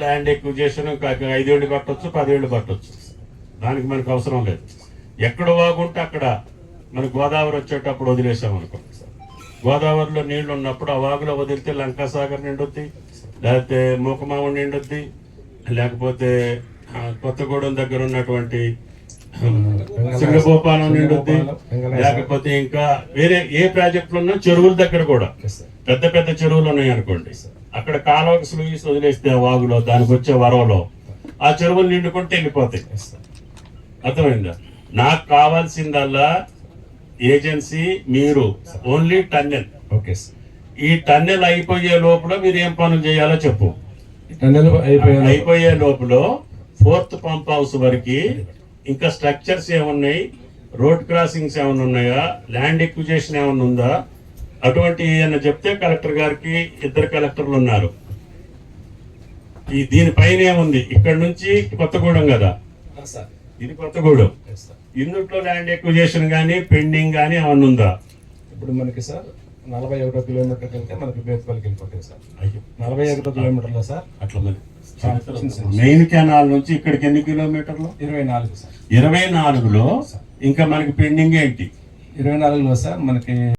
Land acquisition ఐదేళ్ళు పట్టొచ్చు పదేళ్ళు పట్టొచ్చు. దానికి మనకు అవసరం లేదు. ఎక్కడ వాగుంటే అక్కడ మన గోదావరి వచ్చేటప్పుడు వదిలేసాం అనుకో గోదావరిలో నీళ్ళు ఉన్నప్పుడు ఆ వాగులో వదిలితే లంకాసాగర్ నిండుద్ది లేకపోతే మూకమావ నిండుద్ది లేకపోతే కొత్తగూడెం దగ్గర ఉన్నటువంటి సింగభూపాలం నిండుద్ది లేకపోతే ఇంకా వేరే ఏ ప్రాజెక్టులు ఉన్నా చెరువుల దగ్గర కూడా పెద్ద పెద్ద చెరువులు ఉన్నాయి అనుకోండి అక్కడ కాలువకు స్లూయిస్ వదిలేస్తే వాగులో దానికి వచ్చే వరవలో ఆ చెరువులు నిండుకుంటే వెళ్ళిపోతాయి. అర్థమైందా? నాకు కావాల్సిందల్లా ఏజెన్సీ మీరు ఓన్లీ టన్నెల్. Okay sir. ఈ టన్నెల్ అయిపోయే లోపల మీరు ఏం పనులు చేయాలో చెప్పు. టన్నెల్ అయిపోయే లోపల. ఫోర్త్ పంప్ హౌస్ వరకు ఇంకా స్ట్రక్చర్స్ ఏమున్నాయి? రోడ్ క్రాసింగ్స్ ఏమైనా ఉన్నాయా? ల్యాండ్ ఎక్విజేషన్ ఏమైనా ఉందా? అటువంటి ఏమైనా చెప్తే కలెక్టర్ గారికి ఇద్దరు కలెక్టర్లు ఉన్నారు. ఈ దీనిపైన ఏముంది ఇక్కడ నుంచి కొత్తగూడెం కదా? సార్. ఇది కొత్తగూడెం. ఇందుట్లో ల్యాండ్ ఎక్విజేషన్ కానీ పెండింగ్ కానీ ఏమన్నా ఉందా? ఇప్పుడు మనకి సార్ నలభై ఒకటో కిలోమీటర్ కంటే మనకి బేతపల్లికి వెళ్ళిపోతుంది సార్. నలభై ఒకటో కిలోమీటర్లో సార్? అట్లా మరి. మెయిన్ కెనాల్ నుంచి ఇక్కడికి ఎన్ని కిలోమీటర్లు? ఇరవై నాలుగు సార్. ఇరవై నాలుగులో ఇంకా మనకి పెండింగ్ ఏంటి? ఇరవై నాలుగులో సార్ మనకి